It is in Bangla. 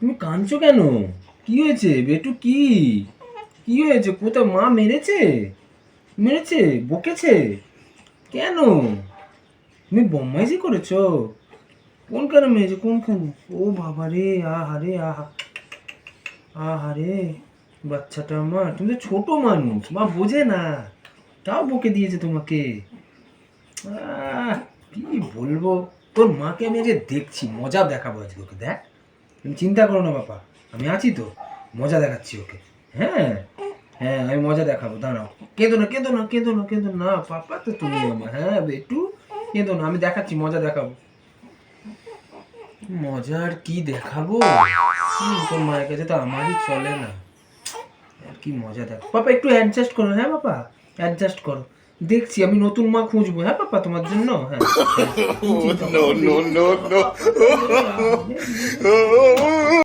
তুমি কাঁদছো কেন? কি হয়েছে? বেটু কি? কি হয়েছে? কোথাও মা মেরেছে? মেরেছে? বকেছে? কেন? তুমি বম্মাইজি করেছ? কোনখানে মেরেছে? কোনখানে ও বাবা রে আহারে আহা। আহারে বাচ্চাটা আমার। তুমি তো ছোট মানুষ, মা বোঝে না। তাও বকে দিয়েছে তোমাকে। কি বলব? তোর মাকে আমি আজকে দেখছি, মজা দেখাবো আজকে ওকে, দেখ। তুমি চিন্তা করো না বাবা আমি আছি তো। মজা দেখাচ্ছি ওকে। হ্যাঁ? হ্যাঁ আমি মজা দেখাবো। দাঁড়াও। কেঁদো না কেঁদো না কেঁদো না কেঁদো না। পাপা তো তুমি আমার। হ্যাঁ বেটু, কেঁদো না। আমি দেখাচ্ছি, মজা দেখাবো। মজার কি দেখাবো? তোর মায়ের কাছে তো আমারই চলে না। আর কি মজা দেখ পাপা একটু অ্যাডজাস্ট করো। হ্যাঁ পাপা অ্যাডজাস্ট করো। দেখছি আমি নতুন মা খুঁজবো। হ্যাঁ পাপা তোমার জন্য? হ্যাঁ.